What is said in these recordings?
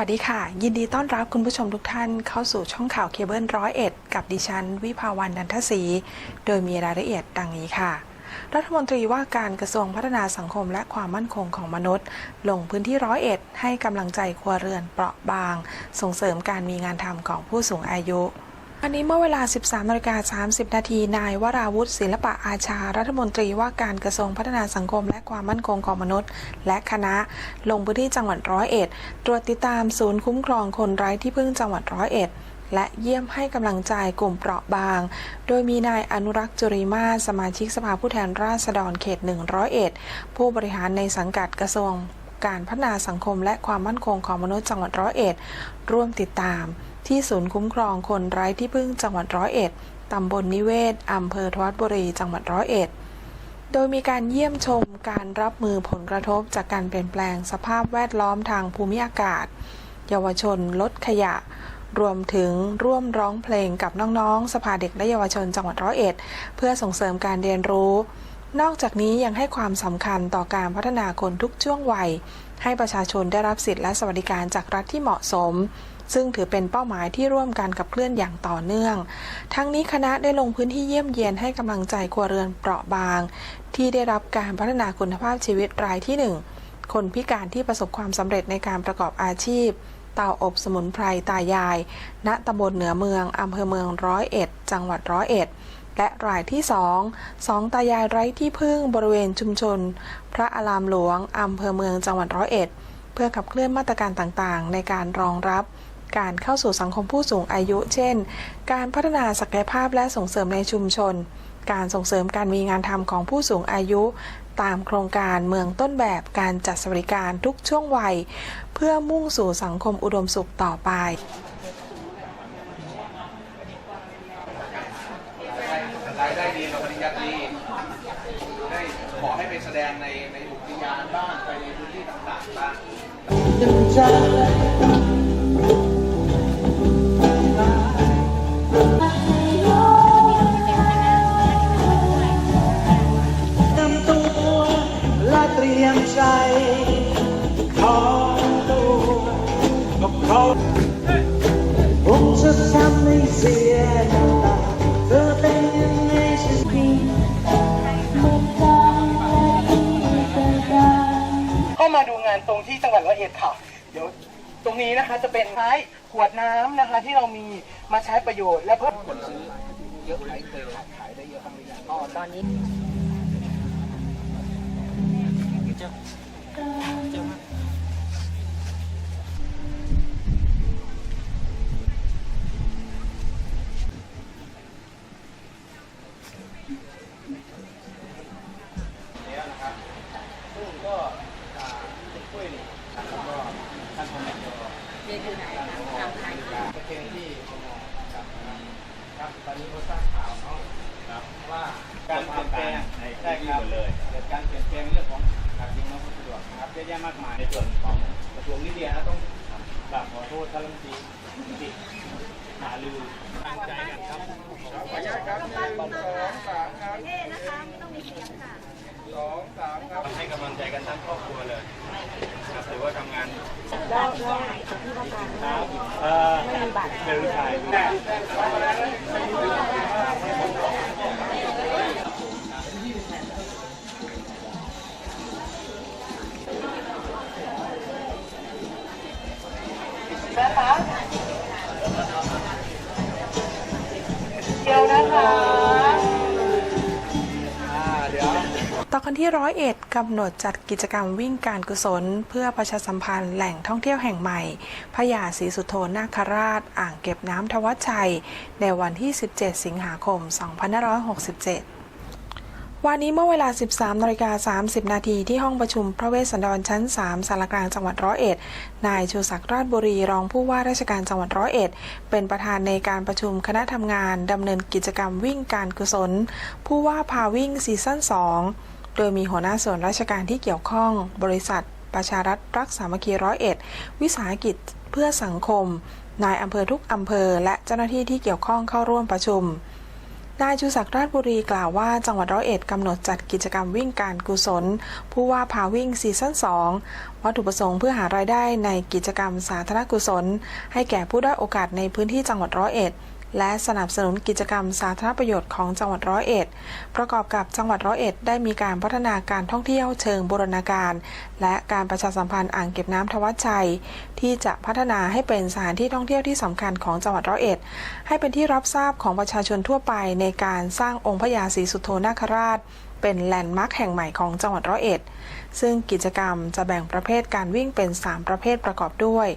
วัสดีค่ะ ยินดีต้อนรับคุณผู้ชมทุกท่านเข้าสู่ช่องข่าวเคเบิลร้อยเอ็ดกับดิฉัน วิภาวันนันทศรีโดยมีรายละเอียดดังนี้ค่ะ รัฐมนตรีว่าการกระทรวงพัฒนาสังคมและความมั่นคงของมนุษย์ ลงพื้นที่ร้อยเอ็ดให้กำลังใจครัวเรือนเปราะบาง ส่งเสริมการมีงานทำของผู้สูงอายุ วันนี้เมื่อเวลา 13นาฬิกา30 นาที นายวราวุฒิศิลปะอาชา รัฐมนตรีว่าการกระทรวงพัฒนาสังคมและความมั่นคงของมนุษย์ และคณะ ลงพื้นที่จังหวัดร้อยเอ็ด ตรวจติดตามศูนย์คุ้มครองคนไร้ที่พึ่งจังหวัดร้อยเอ็ดและเยี่ยมให้กำลังใจกลุ่มเปราะบาง โดยมีนายอนุรักษ์จุริมาสมาชิกสภาผู้แทนราษฎรเขตหนึ่งร้อยเอ็ดผู้บริหารในสังกัดกระทรวงการพัฒนาสังคมและความมั่นคงของมนุษย์จังหวัดร้อยเอ็ด ร่วมติดตาม ที่ศูนย์คุ้มครองคนไร้ที่พึ่งจังหวัดร้อยเอ็ดตำบลนิเวศอำเภอทวัดบุรีจังหวัดร้อยเอ็ด โดยมีการเยี่ยมชมการรับมือผลกระทบจากการเปลี่ยนแปลงสภาพแวดล้อมทางภูมิอากาศ เยาวชนลดขยะ รวมถึงร่วมร้องเพลงกับน้องๆ สภาเด็กและเยาวชนจังหวัดร้อยเอ็ด เพื่อส่งเสริมการเรียนรู้ นอกจากนี้ยังให้ความสำคัญต่อการพัฒนาคนทุกช่วงวัย ให้ประชาชนได้รับสิทธิและสวัสดิการจากรัฐที่เหมาะสม ซึ่งถือเป็นเป้าหมายที่ร่วมกันกับเคลื่อนอย่างต่อเนื่อง ทั้งนี้คณะได้ลงพื้นที่เยี่ยมเยียนให้กำลังใจครัวเรือนเปราะบาง ที่ได้รับการพัฒนาคุณภาพชีวิตรายที่หนึ่งคนพิการที่ประสบความสำเร็จในการประกอบอาชีพเตาอบสมุนไพรตายาย ณตำบลเหนือเมืองอำเภอเมืองร้อยเอ็ด จังหวัดร้อยเอ็ด และรายที่สองสองตายายไร้ที่พึ่งบริเวณชุมชน พระอารามหลวงอำเภอเมืองจังหวัดร้อยเอ็ด เพื่อขับเคลื่อนมาตรการต่างๆ ในการรองรับ การเข้าสู่สังคมผู้สูงอายุ เช่น การพัฒนาศักยภาพและส่งเสริมในชุมชน การส่งเสริมการมีงานทำของผู้สูงอายุ ตามโครงการเมืองต้นแบบการจัดสวัสดิการทุกช่วงวัย เพื่อมุ่งสู่สังคมอุดมสุขต่อไปรายได้ดีปริญญาตรีได้ขอให้ไปแสดงในในอุทยานบ้างไปในพื้นที่ต่างๆบ้าง นี้นะคะจะเป็นใช้ขวดน้ำนะคะที่เรามีมาใช้ประโยชน์และเพิ่มคนซื้อเยอะขายเคยขายได้เยอะบ้างหรือยังอ๋อตอนนี้แล้วนะครับซึ่งก็อ่าเป็นกล้วยนี่นะครับก็ท่านพมก็ เรียนอยู่ไหนคะทำอะไรอยู่ประเทศที่พมครับครับตอนนี้เขาสร้างข่าวเนาะครับว่าการเปลี่ยนแปลงได้ครับเลยเกิดการเปลี่ยนแปลงเรื่องของการยิงน้ำสะดวกนะครับเยอะแยะมากมายในส่วนของกระทรวงนิเดียนะต้องกราบขอโทษท่านรัฐมนตรีติดหาลือตั้งใจกันครับขออนุญาตครับหนึ่งสองสามครับเท่นะคะไม่ต้องมีเสียงค่ะสองสามครับให้กำลังใจกันทั้งครอบครัวเลยครับถือว่าทำงาน ได้ได้ที่ว่าการ เอ่อ เป็นผู้ชาย ต่อกันที่ร้อยเอ็ดกำหนดจัดกิจกรรมวิ่งการกุศล เพื่อประชาสัมพันธ์แหล่งท่องเที่ยวแห่งใหม่พญาศรีสุโธนาคราช อ่างเก็บน้ำทวัชชัย ในวันที่ 17 สิงหาคม 2567วันนี้เมื่อเวลา 13นาฬิกา30 นาทีที่ห้องประชุมพระเวสสันดรชั้น 3สารกลางจังหวัดร้อยเอ็ด นายชูศักดิ์ราชบุรีรองผู้ว่าราชการจังหวัดร้อยเอ็ด เป็นประธานในการประชุมคณะทำงานดำเนินกิจกรรมวิ่งการกุศล ผู้ว่าพาวิ่งซีซั่น 2 โดยมีหัวหน้าส่วนราชการที่เกี่ยวข้อง บริษัท ประชารัฐรักสามัคคีร้อยเอ็ด วิสาหกิจเพื่อสังคม นายอำเภอทุกอำเภอ และเจ้าหน้าที่ที่เกี่ยวข้องเข้าร่วมประชุม นายชูศักดิ์ราชบุรีกล่าวว่าจังหวัดร้อยเอ็ดกำหนดจัดกิจกรรมวิ่งการกุศล ผู้ว่าพาวิ่งซีซั่น 2 วัตถุประสงค์เพื่อหารายได้ในกิจกรรมสาธารณกุศล ให้แก่ผู้ได้อยโอกาสในพื้นที่จังหวัดร้อยเอ็ด และสนับสนุนกิจกรรมสาธารณประโยชน์ของจังหวัดร้อยเอ็ด ประกอบกับจังหวัดร้อยเอ็ดได้มีการพัฒนาการท่องเที่ยวเชิงบูรณาการ และการประชาสัมพันธ์อ่างเก็บน้ำทวัชชัย ที่จะพัฒนาให้เป็นสถานที่ท่องเที่ยวที่สำคัญของจังหวัดร้อยเอ็ด ให้เป็นที่รับทราบของประชาชนทั่วไปในการสร้างองค์พญาศรีสุโธนาคราช เป็นแลนด์มาร์คแห่งใหม่ของจังหวัดร้อยเอ็ด ซึ่งกิจกรรมจะแบ่งประเภทการวิ่งเป็น 3 ประเภทประกอบด้วย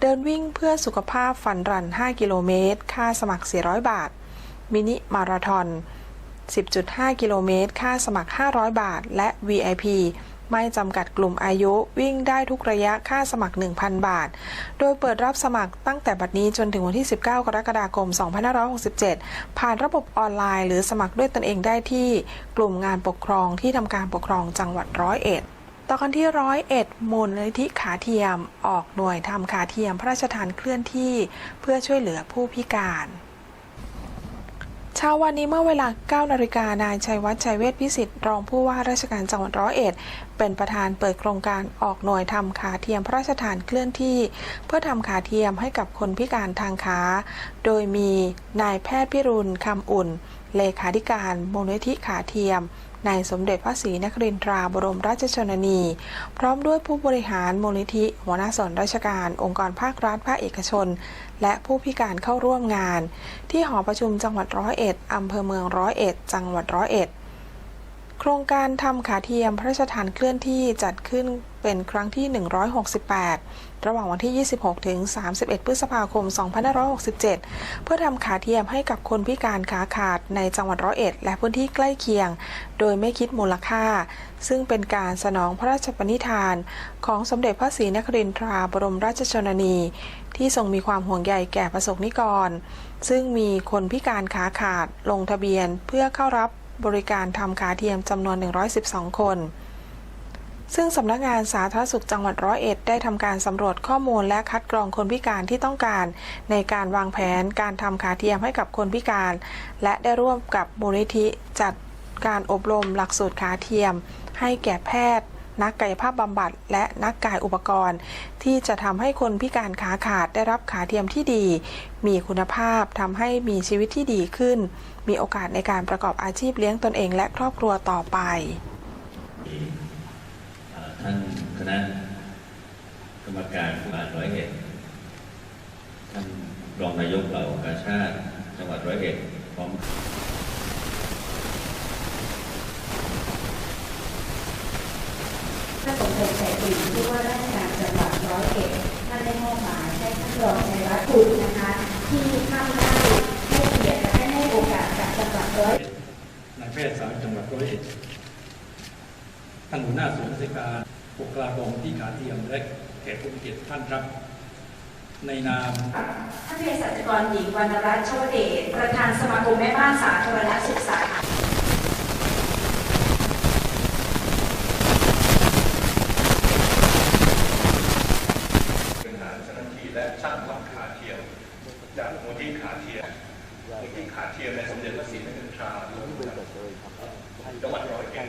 เดินวิ่งเพื่อสุขภาพฟันรัน 5 กิโลเมตร ค่าสมัคร 400 บาท มินิมาราทอน10.5 กิโลเมตร ค่าสมัคร 500 บาท และ VIP ไม่จำกัดกลุ่มอายุวิ่งได้ทุกระยะค่าสมัคร 1,000 บาท โดยเปิดรับสมัครตั้งแต่บัดนี้จนถึงวันที่ 19 กรกฎาคม 2567 ผ่านระบบออนไลน์ หรือสมัครด้วยตนเองได้ที่กลุ่มงานปกครองที่ทำการปกครองจังหวัดร้อยเอ็ดต่อกันที่ร้อยเอ็ดมูลนิธิขาเทียม ออกหน่วยทำขาเทียมพระราชทานเคลื่อนที่ เพื่อช่วยเหลือผู้พิการ ช้าวันนี้เมื่อเวลา 9 นาฬิกานายชัยวัฒน์ชัยเวทพิสิทธิ์รองผู้ว่าราชการจังหวัดร้อยเอ็ด เป็นประธานเปิดโครงการออกหน่วยทำขาเทียมพระราชทานเคลื่อนที่ เพื่อทำขาเทียมให้กับคนพิการทางขา โดยมีนายแพทย์พิรุณคำอุ่น เลขาธิการมูลนิธิขาเทียม นายสมเด็จพระศรีนครินทราบรมราชชนนี พร้อมด้วยผู้บริหารมูลนิธิหัวหน้าส่วนราชการ องค์กรภาครัฐภาคเอกชน และผู้พิการเข้าร่วมงาน ที่หอประชุมจังหวัดร้อยเอ็ดอำเภอเมืองร้อยเอ็ดจังหวัดร้อยเอ็ดโครงการทำขาเทียมพระราชทานเคลื่อนที่จัดขึ้น เป็นครั้งที่ 168 ระหว่างวันที่ 26 ถึง 31 พฤษภาคม 2567 เพื่อทำขาเทียมให้กับคนพิการขาขาดในจังหวัดร้อยเอ็ด และพื้นที่ใกล้เคียง โดยไม่คิดมูลค่า ซึ่งเป็นการสนองพระราชปณิธาน ของสมเด็จพระศรีนครินทราบรมราชชนนี ที่ทรงมีความห่วงใยแก่ประสบนิกร ซึ่งมีคนพิการขาขาดลงทะเบียนเพื่อเข้ารับบริการทำขาเทียมจำนวน 112 คน ซึ่งสำนักงานสาธารณสุขจังหวัดร้อยเอ็ดได้ทำการสำรวจข้อมูลและคัดกรองคนพิการที่ต้องการ ในการวางแผนการทำขาเทียมให้กับคนพิการ และได้ร่วมกับมูลนิธิจัดการอบรมหลักสูตรขาเทียม ให้แก่แพทย์ นักกายภาพบำบัด และนักกายอุปกรณ์ ที่จะทำให้คนพิการขาขาดได้รับขาเทียมที่ดี มีคุณภาพทำให้มีชีวิตที่ดีขึ้น มีโอกาสในการประกอบอาชีพเลี้ยงตนเองและครอบครัวต่อไป ณะกรรมการผู้บาลร้อยเอ็ดท่านรองนายกเหล่าองค์การชาติจังหวัดร้อยเอ็ดพร้อมท่านสมเด็จใจดีผู้ว่าราชการจังหวัดร้อยเอ็ดท่านได้มอบหมายให้ท่านรองชัยวัฒน์คุณนะคะ ที่ท่านได้ให้เกียรติและได้ให้โอกาสกับจังหวัดร้อยเอ็ดนายแพทย์สาธารณจังหวัดร้อยเอ็ดท่านหัวหน้าศูนย์ราชการ บุคลากรที่ขาเทียมและแขกผู้มีเกียรติท่านครับ ในนามท่านเภสัชกรหญิงวรรณรัตน์โชติเดชประธานสมาคมแม่บ้านสาธารณสุขสาขาเป็นหารเจ้าหน้าที่และช่างทำขาเทียมจากมูลที่ขาเทียมมูลที่ขาเทียมในสมเด็จพระศรีนครินทราจังหวัดร้อยเอ็ด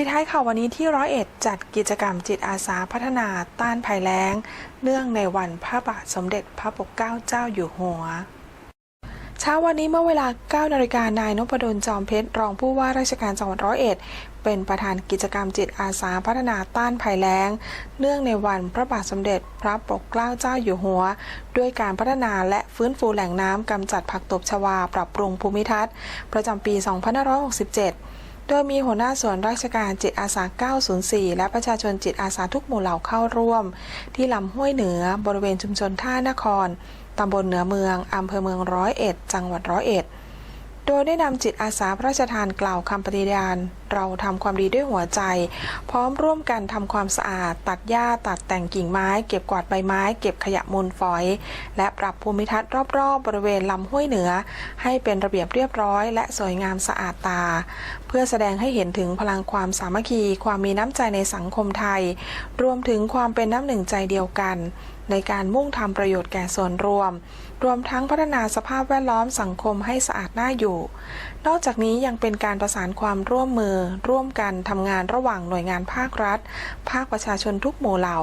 ปิดท้ายข่าววันนี้ที่ร้อยเอ็ดจัดกิจกรรมจิตอาสาพัฒนาต้านภัยแล้ง เนื่องในวันพระบาทสมเด็จพระปกเกล้าเจ้าอยู่หัวเช้าวันนี้เมื่อเวลา 9 นาฬิกานายนพดลจอมเพชร รองผู้ว่าราชการจังหวัดร้อยเอ็ด เป็นประธานกิจกรรมจิตอาสาพัฒนาต้านภัยแล้ง เนื่องในวันพระบาทสมเด็จพระปกเกล้าเจ้าอยู่หัว ด้วยการพัฒนาและฟื้นฟูแหล่งน้ำกำจัดผักตบชวา ปรับปรุงภูมิทัศน์ ประจำปี 2567 โดยมีหัวหน้าส่วนราชการจิตอาสา 904 และประชาชนจิตอาสาทุกหมู่เหล่าเข้าร่วม ที่ลำห้วยเหนือบริเวณชุมชนท่านคร ตำบลเหนือเมือง อำเภอเมืองร้อยเอ็ด จังหวัดร้อยเอ็ด โดยได้นำจิตอาสาพระราชทานกล่าวคำปฏิญาณ เราทำความดีด้วยหัวใจ พร้อมร่วมกันทำความสะอาด ตัดหญ้าตัดแต่งกิ่งไม้ เก็บกวาดใบไม้ เก็บขยะมูลฝอย และปรับภูมิทัศน์รอบๆ บริเวณลำห้วยเหนือ ให้เป็นระเบียบเรียบร้อย และสวยงามสะอาดตา เพื่อแสดงให้เห็นถึงพลังความสามัคคี ความมีน้ำใจในสังคมไทย รวมถึงความเป็นน้ำหนึ่งใจเดียวกัน ในการมุ่งทำประโยชน์แก่ส่วนรวม รวมทั้งพัฒนาสภาพแวดล้อมสังคมให้สะอาดน่าอยู่ นอกจากนี้ยังเป็นการประสานความร่วมมือ ร่วมกันทำงานระหว่างหน่วยงานภาครัฐ ภาคประชาชนทุกหมู่เหล่า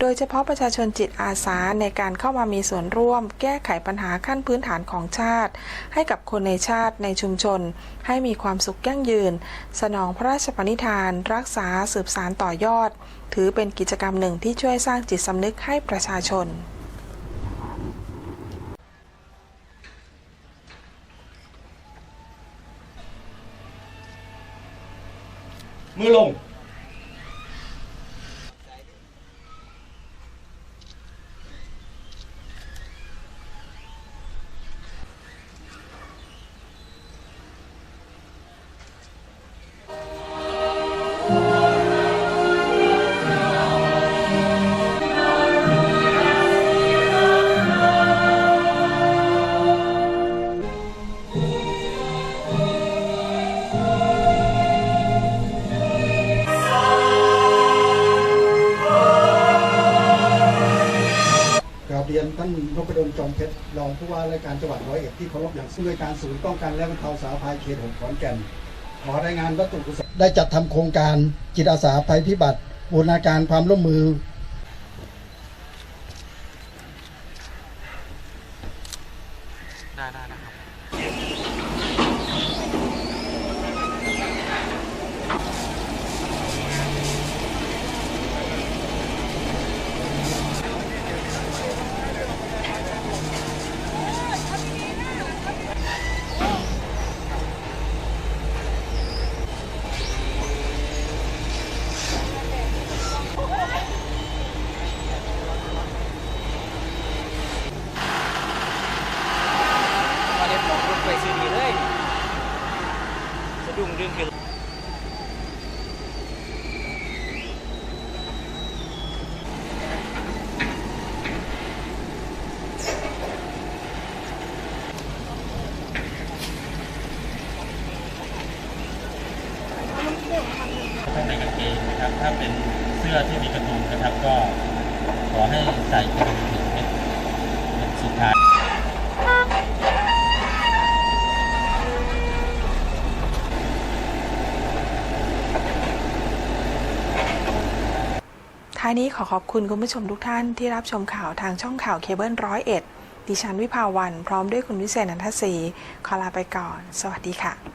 โดยเฉพาะประชาชนจิตอาสาในการเข้ามามีส่วนร่วม แก้ไขปัญหาขั้นพื้นฐานของชาติ ให้กับคนในชาติในชุมชน ให้มีความสุขยั่งยืน สนองพระราชปณิธาน รักษาสืบสารต่อยอด ถือเป็นกิจกรรมหนึ่งที่ช่วยสร้างจิตสำนึกให้ประชาชน มือ การจังหวัดร้อยเอ็ดที่เคารพอย่างสูงในวยการศูนย์ป้องกันและบรรเทาสาธารณภัยเขตหกขอนแก่น ขอรายงานวัตถุประสงค์ได้จัดทำโครงการจิตอาสาภัยพิบัติบูรณาการความร่วมมือ มาเรียนของรถไฟซีดีเลยสะดุ้งดึงขึ้น ถ้าในกางเกงนะครับ ถ้าเป็นเสื้อที่มีกระดุมนะครับ ก็ขอให้ใส่กระดุมถึงเม็ดเม็ดสุดท้ายท้ายนี้ขอขอบคุณคุณผู้ชมทุกท่านที่รับชมข่าวทางช่องข่าวเคเบิลร้อยเอ็ดดิฉันวิภาวัน พร้อมด้วยคุณวิเศษนันทศรีขอลาไปก่อน สวัสดีค่ะ